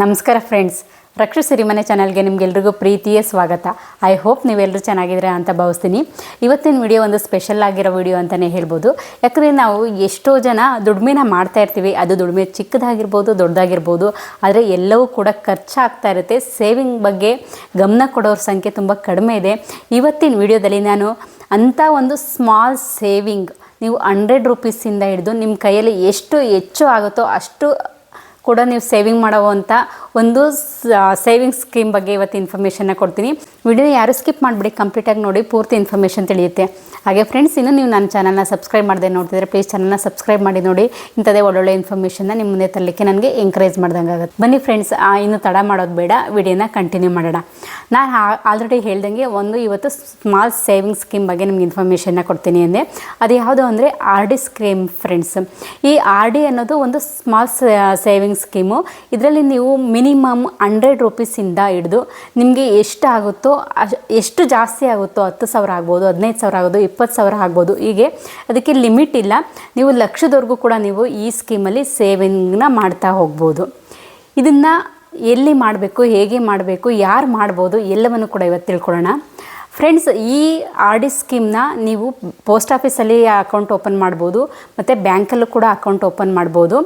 ನಮಸ್ಕಾರ ಫ್ರೆಂಡ್ಸ್ ರಕ್ಷು ಸಿರಿಮನೆ ಚಾನಲ್ಗೆ ನಿಮಗೆಲ್ರಿಗೂ ಪ್ರೀತಿಯ ಸ್ವಾಗತ. ಐ ಹೋಪ್ ನೀವೆಲ್ಲರೂ ಚೆನ್ನಾಗಿದ್ದೀರಾ ಅಂತ ಭಾವಿಸ್ತೀನಿ. ಇವತ್ತಿನ ವಿಡಿಯೋ ಒಂದು ಸ್ಪೆಷಲ್ ಆಗಿರೋ ವಿಡಿಯೋ ಅಂತಲೇ ಹೇಳ್ಬೋದು. ಯಾಕಂದರೆ ನಾವು ಎಷ್ಟೋ ಜನ ದುಡಿಮೆನ ಮಾಡ್ತಾ ಇರ್ತೀವಿ. ಅದು ದುಡಿಮೆ ಚಿಕ್ಕದಾಗಿರ್ಬೋದು, ದೊಡ್ಡದಾಗಿರ್ಬೋದು. ಆದರೆ ಎಲ್ಲವೂ ಕೂಡ ಖರ್ಚಾಗ್ತಾ ಇರುತ್ತೆ. ಸೇವಿಂಗ್ ಬಗ್ಗೆ ಗಮನ ಕೊಡೋರ ಸಂಖ್ಯೆ ತುಂಬ ಕಡಿಮೆ ಇದೆ. ಇವತ್ತಿನ ವಿಡಿಯೋದಲ್ಲಿ ನಾನು ಅಂಥ ಒಂದು ಸ್ಮಾಲ್ ಸೇವಿಂಗ್ ನೀವು ಹಂಡ್ರೆಡ್ ರುಪೀಸಿಂದ ಹಿಡಿದು ನಿಮ್ಮ ಕೈಯಲ್ಲಿ ಎಷ್ಟು ಹೆಚ್ಚು ಆಗುತ್ತೋ ಅಷ್ಟು ಕೂಡ ನೀವು ಸೇವಿಂಗ್ ಮಾಡುವಂಥ ಒಂದು ಸೇವಿಂಗ್ ಸ್ಕೀಮ್ ಬಗ್ಗೆ ಇವತ್ತು ಇನ್ಫಾರ್ಮೇಷನ್ನ ಕೊಡ್ತೀನಿ. ವಿಡಿಯೋ ಯಾರು ಸ್ಕಿಪ್ ಮಾಡಿಬಿಡಿ ಕಂಪ್ಲೀಟಾಗಿ ನೋಡಿ, ಪೂರ್ತಿ ಇನ್ಫಾರ್ಮೇಷನ್ ತಿಳಿಯುತ್ತೆ. ಹಾಗೆ ಫ್ರೆಂಡ್ಸ್ ಇನ್ನು ನೀವು ನನ್ನ ಚಾನಲ್ನ ಸಬ್ಸ್ಕ್ರೈಬ್ ಮಾಡದೆ ನೋಡ್ತಿದ್ರೆ ಪ್ಲೀಸ್ ಚಾನಲ್ನ ಸಬ್ಸ್ಕ್ರೈಬ್ ಮಾಡಿ ನೋಡಿ. ಇಂಥದೇ ಒಳ್ಳೊಳ್ಳೆ ಇನ್ಫಾರ್ಮೇಷನ್ನ ನಿಮ್ಮ ಮುಂದೆ ತರಲಿಕ್ಕೆ ನನಗೆ ಎಂಕರೇಜ್ ಮಾಡ್ದಂಗೆ ಆಗುತ್ತೆ. ಬನ್ನಿ ಫ್ರೆಂಡ್ಸ್ ಇನ್ನು ತಡ ಮಾಡೋದು ಬೇಡ, ವಿಡಿಯೋನ ಕಂಟಿನ್ಯೂ ಮಾಡೋಣ. ನಾನು ಆಲ್ರೆಡಿ ಹೇಳ್ದಂಗೆ ಒಂದು ಇವತ್ತು ಸ್ಮಾಲ್ ಸೇವಿಂಗ್ ಸ್ಕೀಮ್ ಬಗ್ಗೆ ನಿಮ್ಗೆ ಇನ್ಫಾರ್ಮೇಷನ್ನ ಕೊಡ್ತೀನಿ ಅಂದೆ. ಅದು ಯಾವುದು ಅಂದರೆ ಆರ್ ಡಿ ಸ್ಕೀಮ್ ಫ್ರೆಂಡ್ಸ್ ಈ ಆರ್ ಡಿ ಅನ್ನೋದು ಒಂದು ಸ್ಮಾಲ್ ಸೇವಿಂಗ್ ಸ್ಕೀಮು ಇದರಲ್ಲಿ ನೀವು ಮಿನಿಮಮ್ ಹಂಡ್ರೆಡ್ ರುಪೀಸಿಂದ ಹಿಡಿದು ನಿಮಗೆ ಎಷ್ಟು ಆಗುತ್ತೋ ಅಶ್ ಎಷ್ಟು ಜಾಸ್ತಿ ಆಗುತ್ತೋ ಹತ್ತು ಸಾವಿರ ಆಗ್ಬೋದು, ಹದಿನೈದು ಸಾವಿರ ಆಗೋದು, ಇಪ್ಪತ್ತು ಸಾವಿರ ಆಗ್ಬೋದು, ಹೀಗೆ ಅದಕ್ಕೆ ಲಿಮಿಟ್ ಇಲ್ಲ. ನೀವು ಲಕ್ಷದವರೆಗೂ ಕೂಡ ನೀವು ಈ ಸ್ಕೀಮಲ್ಲಿ ಸೇವಿಂಗ್ನ ಮಾಡ್ತಾ ಹೋಗ್ಬೋದು. ಇದನ್ನು ಎಲ್ಲಿ ಮಾಡಬೇಕು, ಹೇಗೆ ಮಾಡಬೇಕು, ಯಾರು ಮಾಡ್ಬೋದು ಎಲ್ಲವನ್ನು ಕೂಡ ಇವತ್ತು ತಿಳ್ಕೊಳ್ಳೋಣ. ಫ್ರೆಂಡ್ಸ್ ಈ ಆರ್ ಡಿ ಸ್ಕೀಮ್ನ ನೀವು ಪೋಸ್ಟ್ ಆಫೀಸಲ್ಲಿ ಅಕೌಂಟ್ ಓಪನ್ ಮಾಡ್ಬೋದು, ಮತ್ತು ಬ್ಯಾಂಕಲ್ಲೂ ಕೂಡ ಅಕೌಂಟ್ ಓಪನ್ ಮಾಡ್ಬೋದು.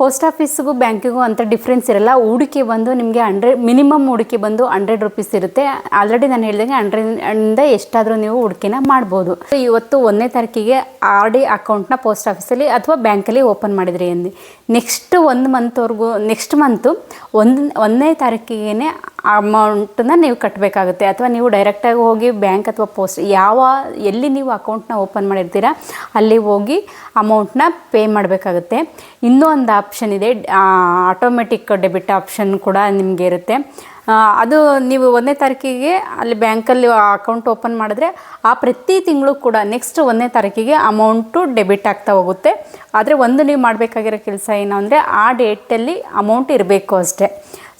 ಪೋಸ್ಟ್ ಆಫೀಸ್ಗೂ ಬ್ಯಾಂಕಿಗೂ ಅಂತ ಡಿಫ್ರೆನ್ಸ್ ಇರಲ್ಲ. ಹೂಡಿಕೆ ಬಂದು ನಿಮಗೆ ಹಂಡ್ರೆಡ್ ಮಿನಿಮಮ್ ಹೂಡಿಕೆ ಬಂದು ಹಂಡ್ರೆಡ್ ರುಪೀಸ್ ಇರುತ್ತೆ. ಆಲ್ರೆಡಿ ನಾನು ಹೇಳಿದಂಗೆ ಹಂಡ್ರೆಡ್ ಎಷ್ಟಾದರೂ ನೀವು ಹೂಡಿಕೆನ ಮಾಡ್ಬೋದು. ಇವತ್ತು ಒಂದನೇ ತಾರೀಕಿಗೆ ಆರ್ ಡಿ ಅಕೌಂಟ್ನ ಪೋಸ್ಟ್ ಆಫೀಸಲ್ಲಿ ಅಥವಾ ಬ್ಯಾಂಕಲ್ಲಿ ಓಪನ್ ಮಾಡಿದ್ರಿ ಅಂದು. ನೆಕ್ಸ್ಟ್ ಒಂದು ಮಂತ್ವರೆಗೂ ನೆಕ್ಸ್ಟ್ ಮಂತು ಒಂದು, ಒಂದನೇ ತಾರೀಕಿಗೆ ಅಮೌಂಟನ್ನ ನೀವು ಕಟ್ಟಬೇಕಾಗುತ್ತೆ ಅಥವಾ ನೀವು ಡೈರೆಕ್ಟಾಗಿ ಹೋಗಿ ಬ್ಯಾಂಕ್ ಅಥವಾ ಪೋಸ್ಟ್ ಯಾವ, ಎಲ್ಲಿ ನೀವು ಅಕೌಂಟ್ನ ಓಪನ್ ಮಾಡಿರ್ತೀರ, ಅಲ್ಲಿ ಹೋಗಿ ಅಮೌಂಟ್ನ ಪೇ ಮಾಡಬೇಕಾಗುತ್ತೆ. ಇನ್ನೂ ಒಂದು ಆಪ್ಷನ್ ಇದೆ ಆಟೋಮೆಟಿಕ್ ಡೆಬಿಟ್ ಆಪ್ಷನ್ ಕೂಡ ನಿಮಗೆ ಇರುತ್ತೆ. ಅದು ನೀವು ಒಂದನೇ ತಾರೀಕಿಗೆ ಅಲ್ಲಿ ಬ್ಯಾಂಕಲ್ಲಿ ಅಕೌಂಟ್ ಓಪನ್ ಮಾಡಿದ್ರೆ ಆ ಪ್ರತಿ ತಿಂಗಳು ಕೂಡ ನೆಕ್ಸ್ಟ್ ಒಂದನೇ ತಾರೀಕಿಗೆ ಅಮೌಂಟು ಡೆಬಿಟ್ ಆಗ್ತಾ ಹೋಗುತ್ತೆ. ಆದರೆ ಒಂದು ನೀವು ಮಾಡಬೇಕಾಗಿರೋ ಕೆಲಸ ಏನು ಅಂದರೆ ಆ ಡೇಟಲ್ಲಿ ಅಮೌಂಟ್ ಇರಬೇಕು ಅಷ್ಟೇ.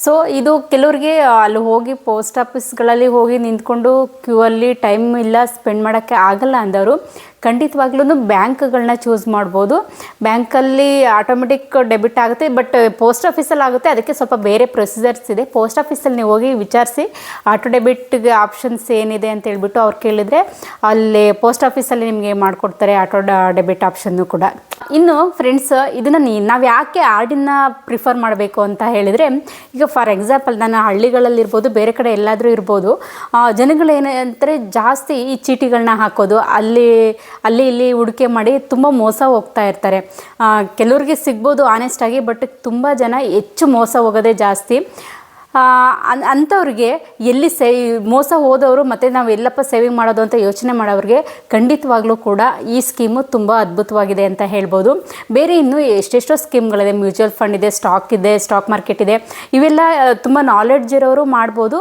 ಸೊ ಇದು ಕೆಲವ್ರಿಗೆ ಅಲ್ಲಿ ಹೋಗಿ ಪೋಸ್ಟ್ ಆಫೀಸ್ಗಳಲ್ಲಿ ಹೋಗಿ ನಿಂತ್ಕೊಂಡು ಕ್ಯೂ ಅಲ್ಲಿ ಟೈಮ್ ಇಲ್ಲ ಸ್ಪೆಂಡ್ ಮಾಡೋಕ್ಕೆ ಆಗಲ್ಲ ಅಂದವರು. ಖಂಡಿತವಾಗ್ಲೂ ಬ್ಯಾಂಕ್ಗಳನ್ನ ಚೂಸ್ ಮಾಡ್ಬೋದು. ಬ್ಯಾಂಕಲ್ಲಿ ಆಟೋಮೆಟಿಕ್ ಡೆಬಿಟ್ ಆಗುತ್ತೆ ಬಟ್ ಪೋಸ್ಟ್ ಆಫೀಸಲ್ಲಿ ಆಗುತ್ತೆ. ಅದಕ್ಕೆ ಸ್ವಲ್ಪ ಬೇರೆ ಪ್ರೊಸೀಜರ್ಸ್ ಇದೆ. ಪೋಸ್ಟ್ ಆಫೀಸಲ್ಲಿ ನೀವು ಹೋಗಿ ವಿಚಾರಿಸಿ ಆಟೋ ಡೆಬಿಟ್ಗೆ ಆಪ್ಷನ್ಸ್ ಏನಿದೆ ಅಂತ ಹೇಳ್ಬಿಟ್ಟು ಅವ್ರು ಕೇಳಿದರೆ, ಅಲ್ಲಿ ಪೋಸ್ಟ್ ಆಫೀಸಲ್ಲಿ ನಿಮಗೆ ಮಾಡಿಕೊಡ್ತಾರೆ ಆಟೋ ಡೆಬಿಟ್ ಆಪ್ಷನ್ನು ಕೂಡ. ಇನ್ನು ಫ್ರೆಂಡ್ಸ್ ಇದನ್ನು ನೀ, ನಾವು ಯಾಕೆ ಆರ್ಡಿನ ಪ್ರಿಫರ್ ಮಾಡಬೇಕು ಅಂತ ಹೇಳಿದರೆ, ಈಗ ಫಾರ್ ಎಕ್ಸಾಂಪಲ್ ನಾನು ಹಳ್ಳಿಗಳಲ್ಲಿರ್ಬೋದು ಬೇರೆ ಕಡೆ ಎಲ್ಲಾದರೂ ಇರ್ಬೋದು ಜನಗಳೇನಂದರೆ ಜಾಸ್ತಿ ಈ ಚೀಟಿಗಳನ್ನ ಹಾಕೋದು, ಅಲ್ಲಿ ಅಲ್ಲಿ ಇಲ್ಲಿ ಹುಡುಕೆ ಮಾಡಿ ತುಂಬ ಮೋಸ ಹೋಗ್ತಾ ಇರ್ತಾರೆ. ಕೆಲವ್ರಿಗೆ ಸಿಗ್ಬೋದು ಆನೆಸ್ಟಾಗಿ ಬಟ್ ತುಂಬ ಜನ ಹೆಚ್ಚು ಮೋಸ ಹೋಗೋದೇ ಜಾಸ್ತಿ. ಅಂಥವ್ರಿಗೆ ಎಲ್ಲಿ ಸೇ, ಮೋಸ ಹೋದವರು ಮತ್ತು ನಾವು ಎಲ್ಲಪ್ಪ ಸೇವಿಂಗ್ ಮಾಡೋದು ಅಂತ ಯೋಚನೆ ಮಾಡೋರಿಗೆ ಖಂಡಿತವಾಗ್ಲೂ ಕೂಡ ಈ ಸ್ಕೀಮು ತುಂಬ ಅದ್ಭುತವಾಗಿದೆ ಅಂತ ಹೇಳ್ಬೋದು. ಬೇರೆ ಇನ್ನೂ ಎಷ್ಟೆಷ್ಟೋ ಸ್ಕೀಮ್ಗಳಿದೆ ಮ್ಯೂಚುವಲ್ ಫಂಡ್ ಇದೆ ಸ್ಟಾಕ್ ಇದೆ ಸ್ಟಾಕ್ ಮಾರ್ಕೆಟ್ ಇದೆ. ಇವೆಲ್ಲ ತುಂಬ ನಾಲೆಡ್ಜ್ ಇರೋರು ಮಾಡ್ಬೋದು.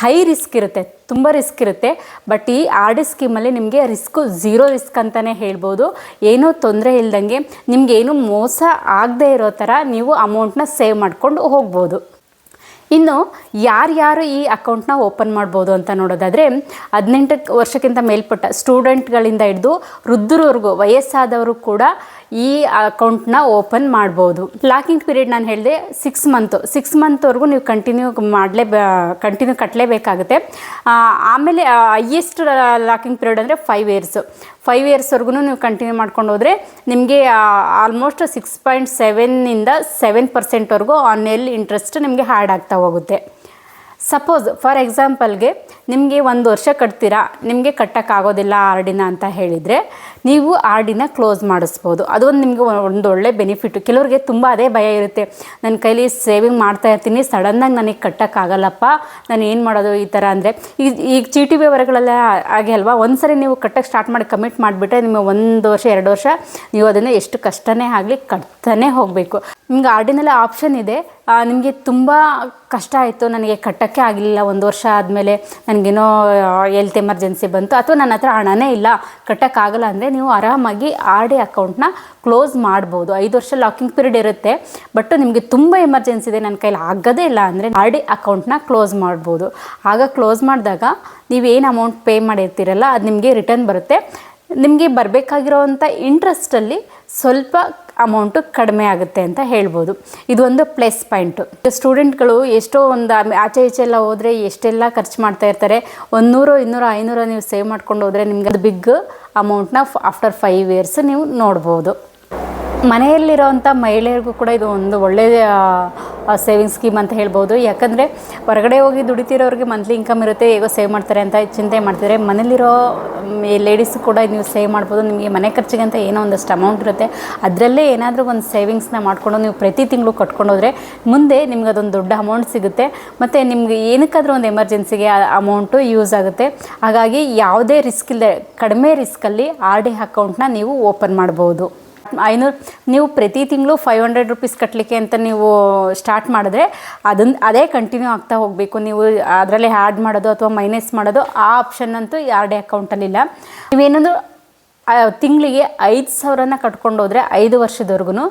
ಹೈ ರಿಸ್ಕ್ ಇರುತ್ತೆ, ತುಂಬ ರಿಸ್ಕ್ ಇರುತ್ತೆ. ಬಟ್ ಈ ಆರ್ ಡಿ ಸ್ಕೀಮಲ್ಲಿ ನಿಮಗೆ ರಿಸ್ಕು ಝೀರೋ ರಿಸ್ಕ್ ಅಂತಲೇ ಹೇಳ್ಬೋದು. ಏನೂ ತೊಂದರೆ ಇಲ್ದಂಗೆ ನಿಮಗೇನು ಮೋಸ ಆಗದೇ ಇರೋ ಥರ ನೀವು ಅಮೌಂಟ್ನ ಸೇವ್ ಮಾಡ್ಕೊಂಡು ಹೋಗ್ಬೋದು. ಇನ್ನು ಯಾರ್ಯಾರು ಈ ಅಕೌಂಟ್ನ ಓಪನ್ ಮಾಡ್ಬೋದು ಅಂತ ನೋಡೋದಾದರೆ ಹದಿನೆಂಟು ವರ್ಷಕ್ಕಿಂತ ಮೇಲ್ಪಟ್ಟ ಸ್ಟೂಡೆಂಟ್ಗಳಿಂದ ಹಿಡಿದು ವೃದ್ಧರವರೆಗೂ ವಯಸ್ಸಾದವರು ಕೂಡ ಈ ಅಕೌಂಟ್ನ ಓಪನ್ ಮಾಡ್ಬೋದು. ಲಾಕಿಂಗ್ ಪೀರಿಯಡ್ ನಾನು ಹೇಳಿದೆ ಸಿಕ್ಸ್ ಮಂತು ಸಿಕ್ಸ್ ಮಂತ್ವರೆಗೂ ನೀವು ಕಂಟಿನ್ಯೂ ಮಾಡಲೇ ಕಂಟಿನ್ಯೂ ಕಟ್ಟಲೇಬೇಕಾಗುತ್ತೆ ಆಮೇಲೆ ಹೈಯೆಸ್ಟ್ ಲಾಕಿಂಗ್ ಪೀರಿಯಡ್ ಅಂದರೆ ಫೈವ್ ಇಯರ್ಸು ಫೈವ್ ಇಯರ್ಸ್ವರೆಗೂ ನೀವು ಕಂಟಿನ್ಯೂ ಮಾಡ್ಕೊಂಡು ಹೋದರೆ ನಿಮಗೆ ಆಲ್ಮೋಸ್ಟ್ ಸಿಕ್ಸ್ ಪಾಯಿಂಟ್ ಸೆವೆನ್ನಿಂದ ಸೆವೆನ್ ಪರ್ಸೆಂಟ್ವರೆಗೂ ಆನ್ಯಲ್ ಇಂಟ್ರೆಸ್ಟ್ ನಿಮಗೆ ಹ್ಯಾಡ್ ಆಗ್ತಾ ಹೋಗುತ್ತೆ. ಸಪೋಸ್ ಫಾರ್ ಎಕ್ಸಾಂಪಲ್ಗೆ ನಿಮಗೆ ಒಂದು ವರ್ಷ ಕಟ್ತೀರಾ? ನಿಮಗೆ ಕಟ್ಟೋಕ್ಕಾಗೋದಿಲ್ಲ ಆರ್ ಡಿನ ಅಂತ ಹೇಳಿದರೆ ನೀವು ಆರ್ ಡಿನ ಕ್ಲೋಸ್ ಮಾಡಿಸ್ಬೋದು. ಅದೊಂದು ನಿಮಗೆ ಒಂದು ಒಳ್ಳೆ ಬೆನಿಫಿಟ್ಟು ಕೆಲವ್ರಿಗೆ ತುಂಬ ಅದೇ ಭಯ ಇರುತ್ತೆ. ನನ್ನ ಕೈಲಿ ಸೇವಿಂಗ್ ಮಾಡ್ತಾ ಇರ್ತೀನಿ ಸಡನ್ನಾಗಿ ನನಗೆ ಕಟ್ಟೋಕ್ಕಾಗಲ್ಲಪ್ಪ. ನಾನು ಏನು ಮಾಡೋದು ಈ ಥರ ಅಂದರೆ ಈಗ ಈಗ ಚೀಟಿ ವ್ಯವಹಾರಗಳೆಲ್ಲ ಹಾಗೆ ಅಲ್ವಾ? ಒಂದು ಸರಿ ನೀವು ಕಟ್ಟಕ್ಕೆ ಸ್ಟಾರ್ಟ್ ಮಾಡಿ, ಕಮಿಟ್ ಮಾಡಿಬಿಟ್ರೆ ನಿಮಗೆ ಒಂದು ವರ್ಷ, ಎರಡು ವರ್ಷ ನೀವು ಅದನ್ನು ಎಷ್ಟು ಕಷ್ಟನೇ ಆಗಲಿ ಕಟ್ತಾನೆ ಹೋಗಬೇಕು. ನಿಮ್ಗೆ ಆರ್ಡಿನಲ್ಲಿ ಆಪ್ಷನ್ ಇದೆ. ನಿಮಗೆ ತುಂಬ ಕಷ್ಟ ಆಯಿತು. ನನಗೆ ಕಟ್ಟೋಕ್ಕೆ ಆಗಲಿಲ್ಲ ಒಂದು ವರ್ಷ ಆದಮೇಲೆ ನನಗೇನೋ ಹೆಲ್ತ್ ಎಮರ್ಜೆನ್ಸಿ ಬಂತು ಅಥವಾ ನನ್ನ ಹತ್ರ ಹಣನೇ ಇಲ್ಲ, ಕಟ್ಟೋಕ್ಕಾಗಲ್ಲ ಅಂದರೆ ನೀವು ಆರಾಮಾಗಿ ಆರ್ ಡಿ ಅಕೌಂಟ್ನ ಕ್ಲೋಸ್ ಮಾಡ್ಬೋದು. ಐದು ವರ್ಷ ಲಾಕಿಂಗ್ ಪೀರಿಯಡ್ ಇರುತ್ತೆ, ಬಟ್ ನಿಮಗೆ ತುಂಬ ಎಮರ್ಜೆನ್ಸಿ ಇದೆ, ನನ್ನ ಕೈಲಿ ಆಗೋದೇ ಇಲ್ಲ ಅಂದರೆ ಆರ್ ಡಿ ಅಕೌಂಟ್ನ ಕ್ಲೋಸ್ ಮಾಡ್ಬೋದು. ಆಗ ಕ್ಲೋಸ್ ಮಾಡಿದಾಗ ನೀವೇನು ಅಮೌಂಟ್ ಪೇ ಮಾಡಿರ್ತೀರಲ್ಲ, ಅದು ನಿಮಗೆ ರಿಟರ್ನ್ ಬರುತ್ತೆ. ನಿಮಗೆ ಬರಬೇಕಾಗಿರೋವಂಥ ಇಂಟ್ರೆಸ್ಟಲ್ಲಿ ಸ್ವಲ್ಪ ಅಮೌಂಟು ಕಡಿಮೆ ಆಗುತ್ತೆ ಅಂತ ಹೇಳ್ಬೋದು. ಒಂದು ಪ್ಲಸ್ ಪಾಯಿಂಟು ಸ್ಟೂಡೆಂಟ್ಗಳು ಎಷ್ಟೋ ಒಂದು ಆಚೆ ಈಚೆ ಎಲ್ಲ ಹೋದರೆ ಎಷ್ಟೆಲ್ಲ ಖರ್ಚು ಮಾಡ್ತಾ ಇರ್ತಾರೆ. ಒಂದು ನೂರು ಇನ್ನೂರು, ಐನೂರು ನೀವು ಸೇವ್ ಮಾಡ್ಕೊಂಡು ಹೋದರೆ ನಿಮ್ಗೆ ಅದು ಬಿಗ್ ಅಮೌಂಟ್ನ ಆಫ್ಟರ್ ಫೈವ್ ಇಯರ್ಸ್ ನೀವು ನೋಡ್ಬೋದು. ಮನೆಯಲ್ಲಿರೋವಂಥ ಮಹಿಳೆಯರಿಗೂ ಕೂಡ ಇದು ಒಂದು ಒಳ್ಳೆಯ ಸೇವಿಂಗ್ ಸ್ಕೀಮ್ ಅಂತ ಹೇಳ್ಬೋದು. ಯಾಕಂದರೆ ಹೊರಗಡೆ ಹೋಗಿ ದುಡಿತಿರೋರಿಗೆ ಮಂತ್ಲಿ ಇನ್ಕಮ್ ಇರುತ್ತೆ, ಹೇಗೋ ಸೇವ್ ಮಾಡ್ತಾರೆ ಅಂತ ಚಿಂತೆ ಮಾಡ್ತಿದ್ದಾರೆ ಮನೇಲಿರೋ ಲೇಡೀಸ್ ಕೂಡ ನೀವು ಸೇವ್ ಮಾಡ್ಬೋದು. ನಿಮಗೆ ಮನೆ ಖರ್ಚಿಗೆ ಅಂತ ಏನೋ ಒಂದಷ್ಟು ಅಮೌಂಟ್ ಇರುತ್ತೆ. ಅದರಲ್ಲೇ ಏನಾದರೂ ಒಂದು ಸೇವಿಂಗ್ಸ್ನ ಮಾಡಿಕೊಂಡು ನೀವು ಪ್ರತಿ ತಿಂಗಳು ಕಟ್ಕೊಂಡೋದ್ರೆ ಮುಂದೆ ನಿಮ್ಗೆ ಅದೊಂದು ದೊಡ್ಡ ಅಮೌಂಟ್ ಸಿಗುತ್ತೆ. ಮತ್ತು ನಿಮ್ಗೆ ಏನಕ್ಕಾದರೂ ಒಂದು ಎಮರ್ಜೆನ್ಸಿಗೆ ಅಮೌಂಟು ಯೂಸ್ ಆಗುತ್ತೆ. ಹಾಗಾಗಿ ಯಾವುದೇ ರಿಸ್ಕ್ ಇಲ್ಲದೆ ಕಡಿಮೆ ರಿಸ್ಕಲ್ಲಿ ಆರ್ ಡಿ ಅಕೌಂಟ್ನ ನೀವು ಓಪನ್ ಮಾಡ್ಬೋದು. ಐನೂರು ನೀವು ಪ್ರತಿ ತಿಂಗಳು ಫೈವ್ ಹಂಡ್ರೆಡ್ ರುಪೀಸ್ ಕಟ್ಟಲಿಕ್ಕೆ ಅಂತ ನೀವು ಸ್ಟಾರ್ಟ್ ಮಾಡಿದ್ರೆ ಅದನ್ನ ಅದೇ ಕಂಟಿನ್ಯೂ ಆಗ್ತಾ ಹೋಗಬೇಕು. ನೀವು ಅದರಲ್ಲಿ ಆ್ಯಡ್ ಮಾಡೋದು ಅಥವಾ ಮೈನಸ್ ಮಾಡೋದು ಆ ಆಪ್ಷನ್ ಅಂತೂ ಯಾರ್ಡೇ ಅಕೌಂಟಲ್ಲಿಲ್ಲ ನೀವೇನಂದ್ರು ತಿಂಗಳಿಗೆ ಐದು ಸಾವಿರನ ಕಟ್ಕೊಂಡು ಹೋದರೆ ಐದು ವರ್ಷದವರೆಗೂ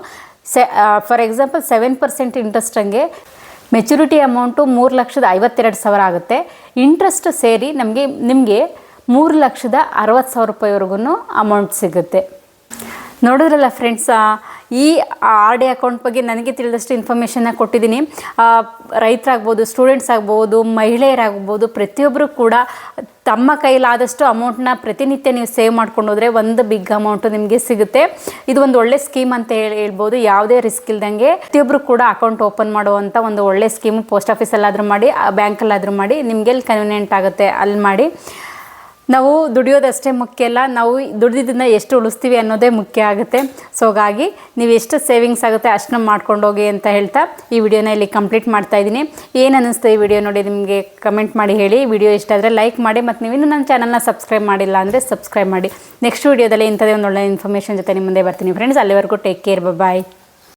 say for example seven percent interest ಹಂಗೆ ಮೆಚುರಿಟಿ ಅಮೌಂಟು ಮೂರು ಲಕ್ಷದ ಐವತ್ತೆರಡು ಸಾವಿರ ಆಗುತ್ತೆ. ಇಂಟ್ರೆಸ್ಟ್ ಸೇರಿ ನಮಗೆ, ನಿಮಗೆ ಮೂರು ಲಕ್ಷದ ಅರವತ್ತು ಸಾವಿರ ರೂಪಾಯಿವರೆಗೂ ಅಮೌಂಟ್ ಸಿಗುತ್ತೆ. ನೋಡಿದ್ರಲ್ಲ ಫ್ರೆಂಡ್ಸ್ ಈ ಆರ್ ಡಿ ಅಕೌಂಟ್ ಬಗ್ಗೆ ನನಗೆ ತಿಳಿದಷ್ಟು ಇನ್ಫಾರ್ಮೇಷನ್ನ ಕೊಟ್ಟಿದ್ದೀನಿ. ರೈತರಾಗ್ಬೋದು ಸ್ಟೂಡೆಂಟ್ಸ್ ಆಗ್ಬೋದು, ಮಹಿಳೆಯರಾಗ್ಬೋದು ಪ್ರತಿಯೊಬ್ಬರು ಕೂಡ ತಮ್ಮ ಕೈಲಾದಷ್ಟು ಅಮೌಂಟ್ನ ಪ್ರತಿನಿತ್ಯ ನೀವು ಸೇವ್ ಮಾಡ್ಕೊಂಡು ಹೋದರೆ ಒಂದು ಬಿಗ್ ಅಮೌಂಟು ನಿಮಗೆ ಸಿಗುತ್ತೆ. ಇದು ಒಂದು ಒಳ್ಳೆ ಸ್ಕೀಮ್ ಅಂತ ಹೇಳಿ ಹೇಳ್ಬೋದು. ಯಾವುದೇ ರಿಸ್ಕ್ ಇಲ್ದಂಗೆ ಪ್ರತಿಯೊಬ್ಬರು ಕೂಡ ಅಕೌಂಟ್ ಓಪನ್ ಮಾಡುವಂಥ ಒಂದು ಒಳ್ಳೆ ಸ್ಕೀಮು ಪೋಸ್ಟ್ ಆಫೀಸಲ್ಲಾದರೂ ಮಾಡಿ ಬ್ಯಾಂಕಲ್ಲಾದರೂ ಮಾಡಿ ನಿಮಗೆ ಕನ್ವಿನಿಯೆಂಟ್ ಆಗುತ್ತೆ. ಅಲ್ಲಿ ಮಾಡಿ. ನಾವು ದುಡಿಯೋದಷ್ಟೇ ಮುಖ್ಯ ಅಲ್ಲ, ನಾವು ದುಡಿದಿದ್ದನ್ನ ಎಷ್ಟು ಉಳಿಸ್ತೀವಿ ಅನ್ನೋದೇ ಮುಖ್ಯ ಆಗುತ್ತೆ. ಸೊ ಹಾಗಾಗಿ ನೀವು ಎಷ್ಟು ಸೇವಿಂಗ್ಸ್ ಆಗುತ್ತೆ ಅಷ್ಟನ್ನ ಮಾಡ್ಕೊಂಡು ಹೋಗಿ ಅಂತ ಹೇಳ್ತಾ ಈ ವಿಡಿಯೋನ ಇಲ್ಲಿ ಕಂಪ್ಲೀಟ್ ಮಾಡ್ತಾ ಇದ್ದೀನಿ. ಏನು ಅನ್ನಿಸ್ತು ಈ ವಿಡಿಯೋ ನೋಡಿ ನಿಮಗೆ ಕಮೆಂಟ್ ಮಾಡಿ ಹೇಳಿ. ವಿಡಿಯೋ ಇಷ್ಟ ಆದರೆ ಲೈಕ್ ಮಾಡಿ ಮತ್ತು ನೀವು ಇನ್ನೂ ನನ್ನ ಚಾನಲ್ನ ಸಬ್ಸ್ಕ್ರೈಬ್ ಮಾಡಿಲ್ಲ ಅಂದರೆ ಸಬ್ಸ್ಕ್ರೈಬ್ ಮಾಡಿ. ನೆಕ್ಸ್ಟ್ ವಿಡಿಯೋದಲ್ಲಿ ಇಂಥದೇ ಒಂದು ಒಳ್ಳೆ ಇನ್ಫಾರ್ಮೇಷನ್ ಜೊತೆ ನಿಮ್ಮ ಮುಂದೆ ಬರ್ತೀನಿ ಫ್ರೆಂಡ್ಸ್ ಅಲ್ಲಿವರೆಗೂ ಟೇಕ್ ಕೇರ್ ಬಾಯ್